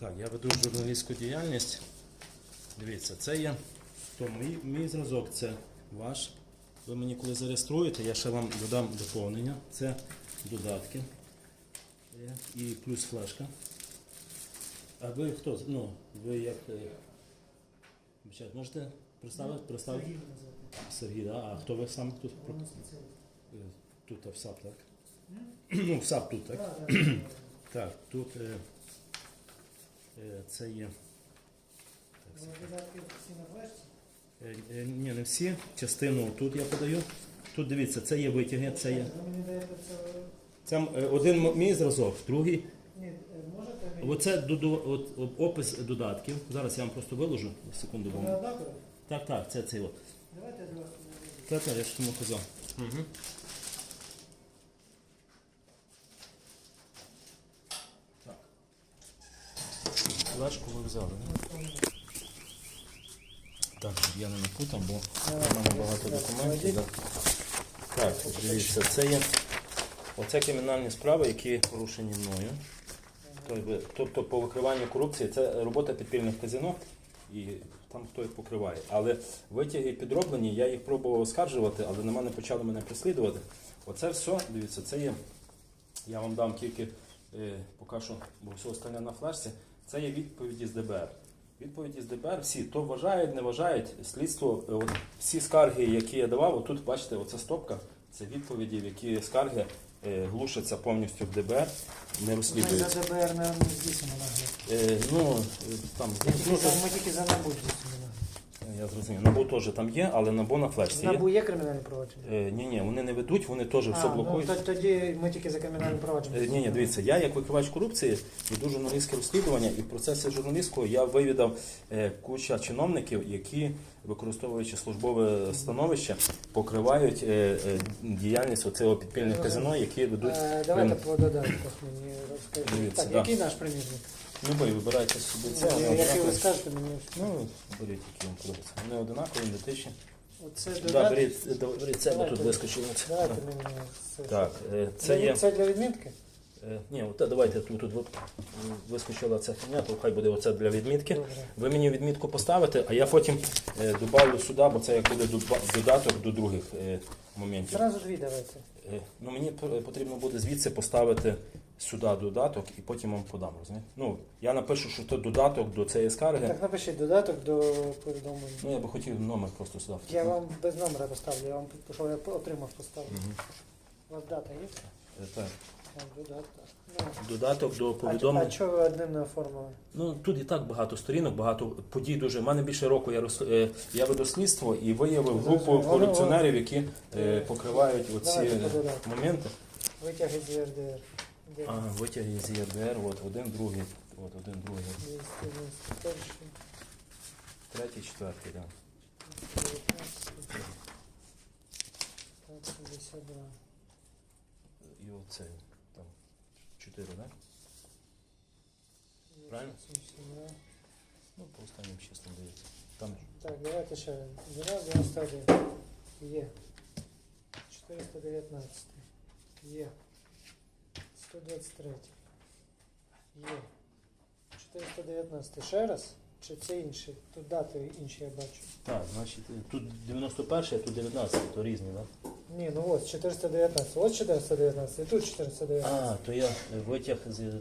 Так, я веду журналістську діяльність. Дивіться, це є то мій, мій зразок, це ваш. Ви мені коли зареєструєте, я ще вам додам доповнення. Це додатки. І плюс флешка. А ви хто? Ну, ви як. е, Можете представити? представити? Сергій да? а хто ви сам тут? Е, Тут в САП, так? Ну, в САП тут, так? Так, так. Так, тут е, е, це є. Так, Ви додатки всі на флешці? Е, е, Ні, не всі. Частину тут я подаю. Тут дивіться, це є витяги, це є. Це... Це е, один мій зразок, другий. Е. Оце опис додатків. Зараз я вам просто виложу. Секунду. Бо... Так, так, це цей от. Давайте я так, я ж тому казав. Угу. Флешку ви взяли. Так, щоб я не напутав, бо в мене багато документів. Да. Так, дивіться, це є оце кримінальні справи, які порушені мною. Тобто, по викриванню корупції це робота підпільних казино, і там хто їх покриває. Але витяги підроблені, я їх пробував оскаржувати, але на мене почали мене переслідувати. Оце все, дивіться, це є. Я вам дам тільки е, поки що, бо все остальне на флешці. Це є відповіді з ДБР. Відповіді з ДБР всі то вважають, не вважають. Слідство, е, от, всі скарги, які я давав, отут бачите, оця стопка, це відповіді, в які скарги е, глушаться повністю в ДБР, не Ми розслідуються. за ДБР не здійснимо нагляд. Е, ну, е, там, ну, Ми тільки за набуть нагляд. Я зрозумів. Набу теж там є, але набу на флешці є. НАБУ є кримінальне провадження? Е, ні, ні, вони не ведуть, вони теж все А, ну, блокують. то- тоді ми тільки за кримінальне провадження. Е, Ні, ні, дивіться, я як викривач корупції веду журналістське розслідування, і в процесі журналістського я вивідав е, куча чиновників, які, використовуючи службове становище, покривають е, е, діяльність оцього підпільних казино, які ведуть. Е, Давайте по додатках мені розкажіть. Дивіться, Так, да. який наш примірник? Ви вибирайте собі це. Е, вони Який ви однакові. скажете мені? Ну, беріть, які вам подобаються. Вони одинакові, ідентичні. Оце Да, додаток. беріть, да, беріть це, бо тут Давайте. вискочило. Давайте мені це. Так, е, це є. Це для відмітки? Е, Ні, от, давайте тут, тут от, м, вискочила ця фігня, то хай буде оце для відмітки. Добре. Ви мені відмітку поставите, а я потім е, добавлю сюди, бо це як буде доба- додаток до других е, моментів. Зразу дві давайте. Е, ну, мені п- потрібно буде звідси поставити сюди додаток і потім вам подам. розумієте? Ну, я напишу, що це додаток до цієї скарги. Так напишіть додаток до повідомлення. Ну, я би хотів номер просто сюди. Я вам без номера поставлю, я вам що я отримав поставлю. Мгм. У вас дата є? Е, Так. Там додаток. Ну, Додаток до а, повідомлень. а чого ви одним не оформили? Ну тут і так багато сторінок, багато подій дуже. У мене більше року я роз... е, я веду слідство і виявив групу Зрозуміло. корупціонерів, які е, покривають оці Давайте е, додатку. моменти. Витяги з ЄРДР. Де? А, витяги з ЄРДР, от один, другий, от один, другий, 291, третій, четвертий, да. 19, 52. І оце там чотири, да? Правильно? 87, Ну, по останнім числам дається. Там Так, давайте ще раз. 91 є. 419 є. 123 є. 419 ще раз? Чи це інші? Тут дати інші я бачу. так, значить, тут 91, а тут 19, то різні, так? Ні, ну ось 419. Ось 419 і тут 419. А, то я витяг з. Я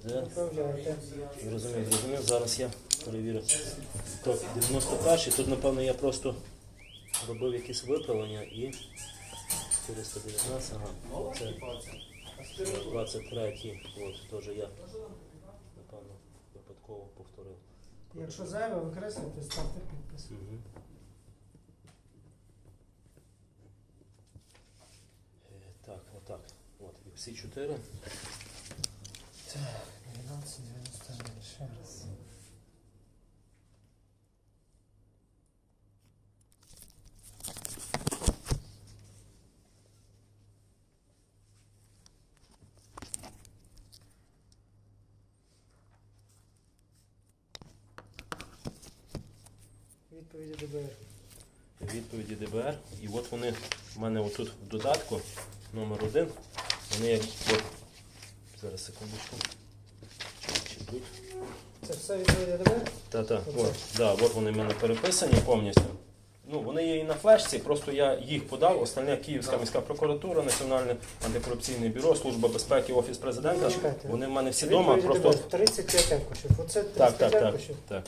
Розумію, зрозумів. Зараз я перевірю. Так, 91 тут, напевно, я просто робив якісь виправлення і 419, ага. Це 23, от, теж я, напевно, випадково повторив. Якщо зайве, викреслюйте, ставте підпис. Мгм. Е, Так, отак. От, і всі чотири. Так, 1291, ще раз. Відповіді ДБР. відповіді ДБР. І от вони в мене отут в додатку номер один. Вони як от, зараз секундочку. Чи- тут. Це все від ЄДВ? Та, та, Оце. от, да, от вони в мене переписані повністю. Ну, вони є і на флешці, просто я їх подав. Остальне Київська міська прокуратура, Національне антикорупційне бюро, Служба безпеки, Офіс президента. Вони в мене всі вдома. Просто 35 аркушів. Оце так, 35 так, так, аркушів. так.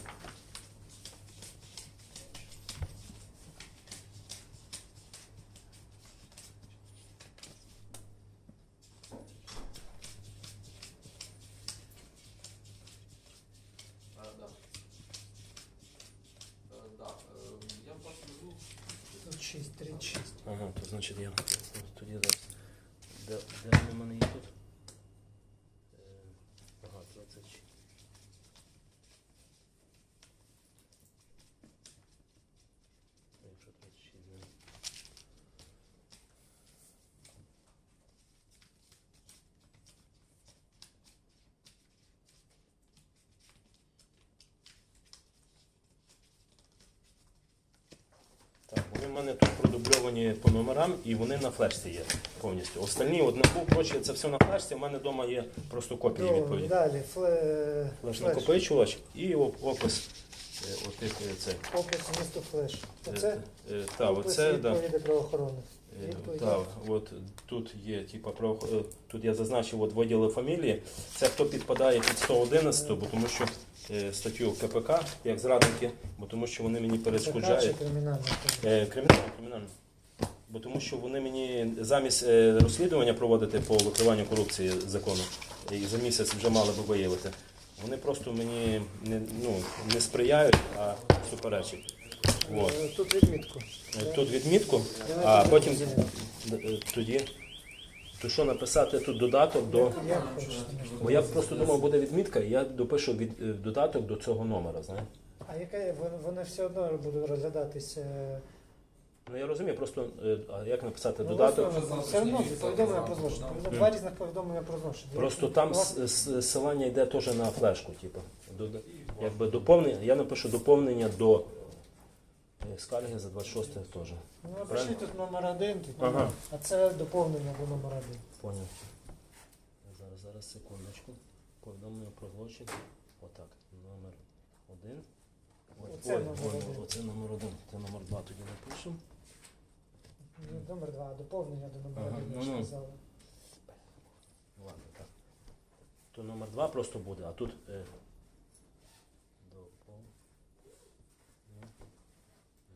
36, 36. Ага, то значить я тоді де, де, де в мене є тут? Мене тут продубльовані по номерам і вони на флешці є повністю. Остальні, от набув, проче, це все на флешці, в мене вдома є просто копії відповіді. Далі, фле... Флеш накопичувач і оп- опис е, отих е, це. Опис місту флеш. Е, Оце Та, опис оце, відповіді. Е, Так, от тут є, типа, про, тут я зазначив от виділи фамілії. Це хто підпадає під 111, бо тому що статтю КПК, як зрадники, бо тому що вони мені перешкоджають. Е, Кримінально, кримінально. Бо тому що вони мені замість е, розслідування проводити по викриванню корупції закону, і за місяць вже мали би виявити. Вони просто мені не, ну, не сприяють, а суперечать. От. Е, Тут відмітку. Е, Тут відмітку, а потім е, тоді. То що написати тут додаток до. Бо я просто думав, буде відмітка, і я допишу від, е, додаток до цього номера. Знаєш? А яке вони, все одно будуть розглядатися? Ну я розумію, просто е, а як написати ну, додаток. Все одно повідомлення про злочин. Два різних повідомлення про злочин. Просто там ссилання йде теж на флешку, типу. Якби доповнення, я напишу доповнення до скарги за 26 теж. Ну, Правильно? напишіть тут номер один, тут Ага. номер. А це доповнення до номера один. Поняв. Зараз, зараз, секундочку. Повідомлення про злочин. Отак. Номер один. Ой, Оце ой, номер ой, один. Оце номер один. Це номер два тоді напишу. Ну, Номер два, доповнення до номера Ага, один, ну, я ж ну. казав. Ладно, так. То номер два просто буде, а тут. Е, доповнення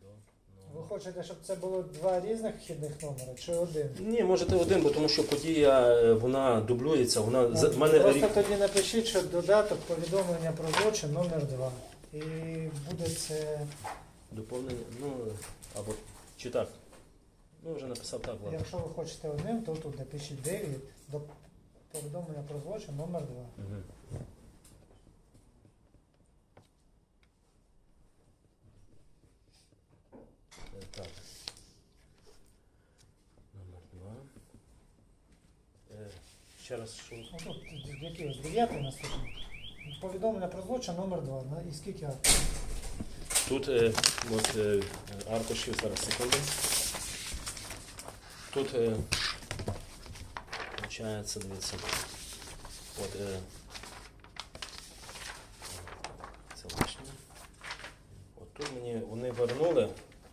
до Ви номер. Хочете, щоб це було два різних вхідних номера чи один? Ні, можете один, бо тому що подія е, вона дублюється, вона за в мене Просто рік- тоді напишіть, що додаток повідомлення про злочин номер два. І буде це, доповнення, ну або чи так. Ну вже написав так, ладно. якщо ви хочете одним, то тут напишіть 9 до повідомлення про злочин номер 2. Мгм. Е, Так. Номер два. Е, Ще раз що? Ну, тут який ось 9 наступний. Повідомлення про злочин номер 2. На, і скільки аркушів? Тут е, от, е, аркушів зараз секунду. Тут е, получається, дивіться. От, е, це лишнє. От тут мені вони вернули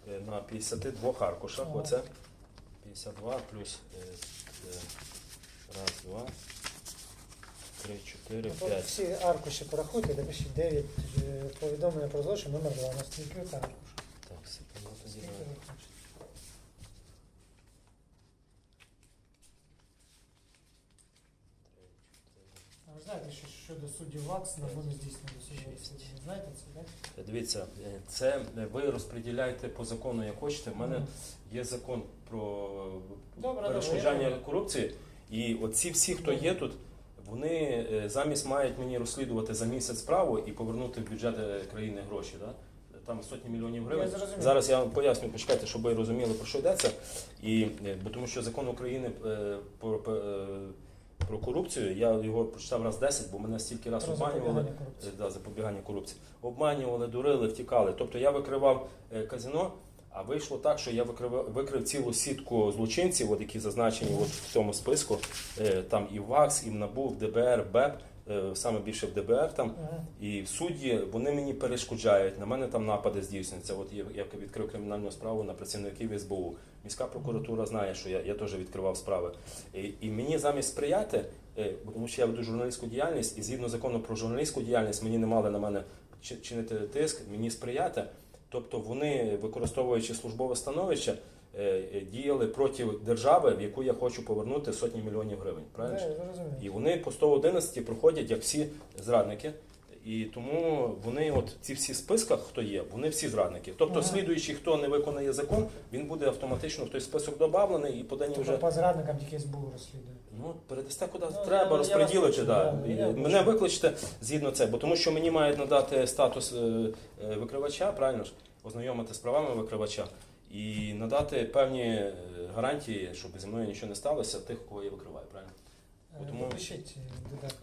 е, на 52 аркушах. Ага. Оце 52 плюс е, е, два, три, чотири, Ну, п'ять. всі аркуші порахуйте, напишіть 9 е, повідомлення про злочин номер 2. На скільки це аркуш? Так, секунду тоді. Скільки ви хочете? А ви знаєте, що щодо суддів ВАКС на не здійснено. Знаєте це, так? Дивіться, е, це е, ви розподіляєте по закону, як хочете. У мене є закон про Добре, перешкоджання корупції. І оці всі, хто є тут, вони е, замість мають мені розслідувати за місяць справу і повернути в бюджет е, країни гроші. Да? Там сотні мільйонів гривень. Я. Зараз я вам поясню, почекайте, щоб ви розуміли, про що йдеться. І, е, бо тому що закон України про, про корупцію, я його прочитав раз 10, бо мене стільки раз Про обманювали. запобігання корупції. Да, запобігання корупції. Обманювали, дурили, втікали. Тобто я викривав казино, а вийшло так, що я викрив, викрив цілу сітку злочинців, от, які зазначені от в цьому списку. Е, Там і ВАКС, і НАБУ, ДБР, БЕП. е, саме більше в ДБР там. І судді вони мені перешкоджають. На мене там напади здійснюються. От я, я відкрив кримінальну справу на працівників СБУ. Міська прокуратура знає, що я, я теж відкривав справи. І, і мені замість сприяти, е, тому що я веду журналістську діяльність, і згідно закону про журналістську діяльність, мені не мали на мене чинити тиск, мені сприяти. Тобто вони, використовуючи службове становище, е, е, діяли проти держави, в яку я хочу повернути сотні мільйонів гривень. Правильно? Не. І вони по 111 проходять як всі зрадники. І тому вони, от ці всі списках, хто є, вони всі зрадники. Тобто, Ага. слідуючий, хто не виконає закон, він буде автоматично в той список додавлений і подані Тобто вже. по зрадникам тільки СБУ розслідує. Ну, передасте куди Ну, треба, я розподілити. вас Да. почув, да, І я Мене викличте згідно це, бо тому що мені мають надати статус е, е, викривача, правильно ж, ознайомити з правами викривача і надати певні е, гарантії, щоб зі мною нічого не сталося, тих, кого я викриваю, правильно? Е, Тому- Допишіть е, додаток.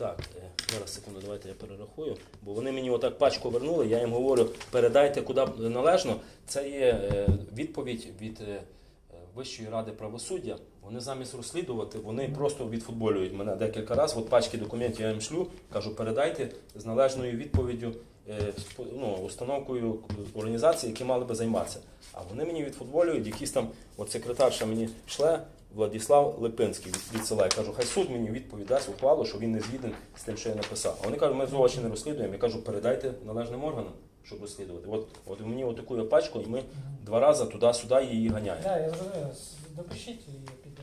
Так, е, зараз секунду, давайте я перерахую. Бо вони мені отак пачку вернули, я їм говорю, передайте куди належно. Це є е, відповідь від е, Вищої ради правосуддя. Вони замість розслідувати, вони просто відфутболюють мене декілька разів. От пачки документів я їм шлю, кажу, передайте з належною відповіддю, ну, установкою організації, які мали би займатися. А вони мені відфутболюють, якісь там, от секретарша мені шле, Владислав Липинський від- відсилає. Кажу, хай суд мені відповідасть ухвалу, що він не згіден з тим, що я написав. А вони кажуть, ми зовсім не розслідуємо. Я кажу, передайте належним органам, щоб розслідувати. От, от мені отаку пачку, і ми два рази туди-сюди її ганяємо. Так, я зрозумію, Допишіть і піду.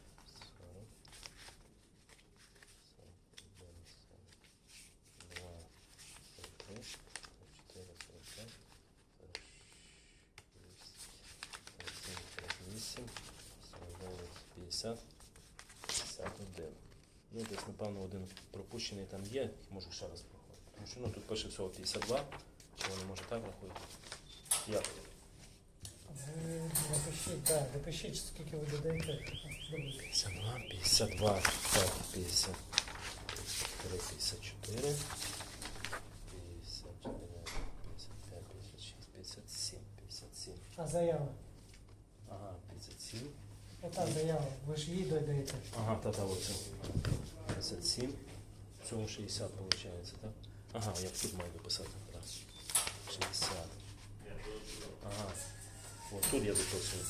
десь, напевно, один пропущений там є, можу ще раз проходити. Тому що ну, тут пише всього 52, чи вони може так рахують? Як? Ви так, допишіть, скільки ви додаєте. 52, 52, так, 53, 54, 55, 56, 57, 57. А заява? Ага, 57. Ота заява, ви ж її додаєте. Ага, та-та, оце. 57. цьому 60 виходить, так? Ага, я тут маю дописати. Так. 60. Ага. От тут я дописую.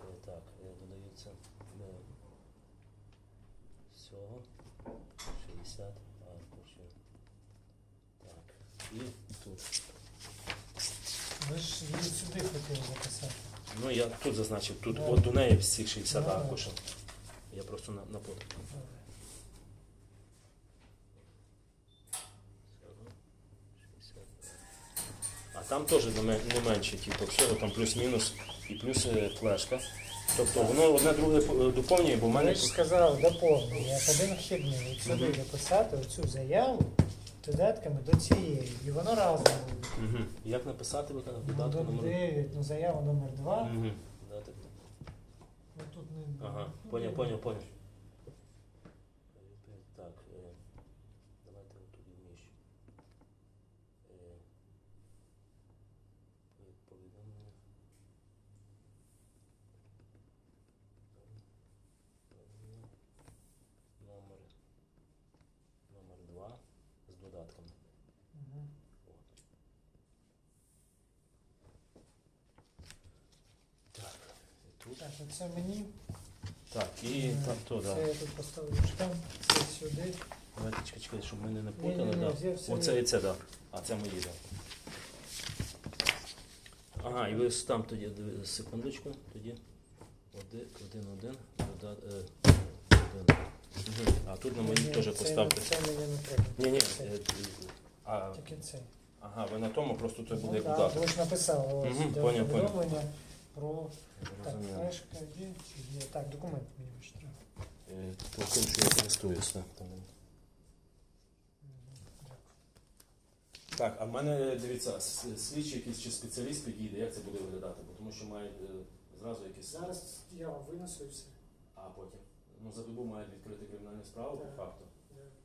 Е, Так, е, додається е, всього 60 аркушів. Так. І тут. Ви ж її сюди хотіли записати. Ну, я тут зазначив, тут от до неї всі 60 Да, да. аркушів. Я просто на, на фото. А там теж не менше, типу, всього там плюс-мінус і плюс е, флешка. Тобто воно одне друге е, доповнює, бо в мене Ви ж сказали доповнення, як один вхідний, сюди дописати оцю заяву додатками до цієї. І воно разом буде. Угу. Як написати ви казали, Ну, додатку до номер? 9, ну заява номер 2. Угу. Додаток. Ну, тут не... Ага, поняв, поняв, поняв. Так, е, давайте отут вміщу. Е, повідомлення. Номер, номер 2 з додатками. Мгм. Так, і тут. Так, оце мені. Так, і Е, там то, Це я тут поставлю штамп, це сюди. Давайте чекай, чекай, щоб ми не Ні-ні-ні, да. Оце і це, так. А це мої, так. Ага, і ви там тоді, диви- секундочку, тоді. Один, один, один, дода- е, один. Мгм. А тут на мені Ні, теж це- поставте. Це мені не треба. Ні, ні. Це. е, А, Тільки цей. ага, ви на тому просто це буде Ну, як так, ви ж написали ось Мгм, поняв, поняв. повідомлення про так, Зрозуміло. флешка є чи є. Так, документ мені більше треба. Е, то тим, що я користуюся. Там. Так, а в мене дивіться, с- слідчий якийсь чи спеціаліст підійде, як це буде виглядати? Бо тому що має е, зразу якісь. Зараз я вам винесу і все. А потім. Ну, за добу мають відкрити кримінальну справу по Так. факту.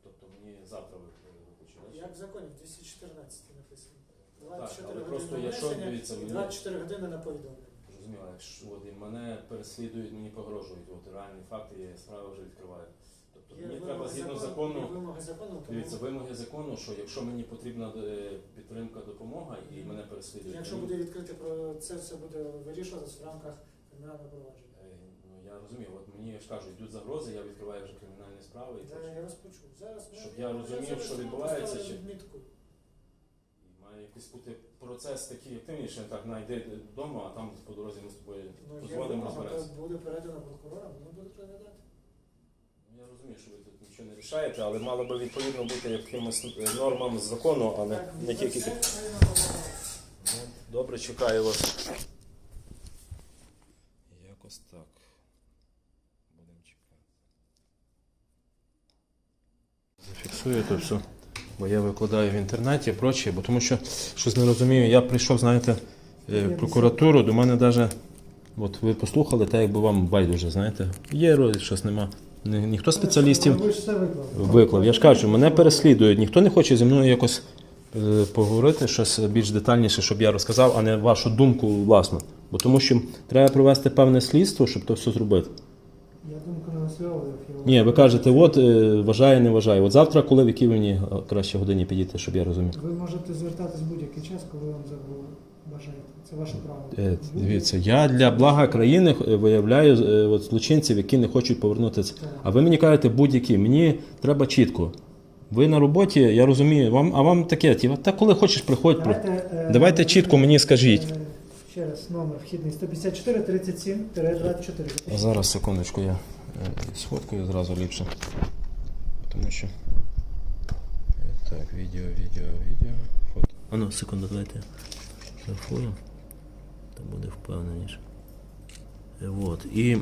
Тобто мені завтра ви виключили. Як в законі 214 написано. Так, 24 але години просто на якщо внесення дивіться, і мені 24 години на повідомлення. Зрозуміло, якщо от, і мене переслідують, мені погрожують, от реальні факти, я справи вже відкриваю. Тобто Є мені вимоги треба згідно закону- закону. є вимоги закону, тому Дивіться, вимоги закону, що якщо мені потрібна е, підтримка, допомога і мене переслідують. якщо то буде відкрите про це все буде вирішуватися в рамках кримінального провадження. Е, Ну я розумію, от мені ж кажу, йдуть загрози, я відкриваю вже кримінальні справи і Да, так. я вас почув. Зараз ми- Щоб я розумів, зараз що ми відбувається, поставили чи- відмітку. Якийсь бути процес такий активніший, так найди додому, а там по дорозі ми з тобою Ну, є вимога, розберемося. то буде передано прокурорам, вони будуть розглядати. Ну, Я розумію, що ви тут нічого не рішаєте, але мало би відповідно бути якимось е, нормам з закону, а не, Так, не тільки. під- Ну, Добре, чекаю вас. Якось так. Будемо чекати. Зафіксую то все. Бо я викладаю в інтернеті прочі, бо тому що щось не розумію. Я прийшов, знаєте, е, в прокуратуру, до мене навіть. От ви послухали, так якби вам байдуже, знаєте. Є роз, щось нема. Ні- Ніхто спеціалістів Ви ж все виклали. виклав. Я ж кажу, мене переслідують. Ніхто не хоче зі мною якось е, поговорити щось більш детальніше, щоб я розказав, а не вашу думку власну. Бо тому що треба провести певне слідство, щоб то все зробити. Я я- Ні, ви кажете, от е, вважає, не вважає. От завтра, коли в якій мені е, краще годині підійти, щоб я розумів. Ви можете звертатись будь-який час, коли вам бажаєте. Це ваше право. Е, Дивіться, я для блага країни е, виявляю е, от, злочинців, які не хочуть повернутися. А ви мені кажете будь-які. Мені треба чітко. Ви на роботі, я розумію, вам, а вам таке, ті, та коли хочеш, приходь. Про... е, Давайте чітко мені скажіть. Е, Ще раз, номер вхідний 154 37 24. А Зараз секундочку, я е, сфоткаю зразу ліпше. Тому що. Е, Так, відео, відео, відео. Фото. А ну, секунду, давайте я Там буде впевненіше. Е, Вот. І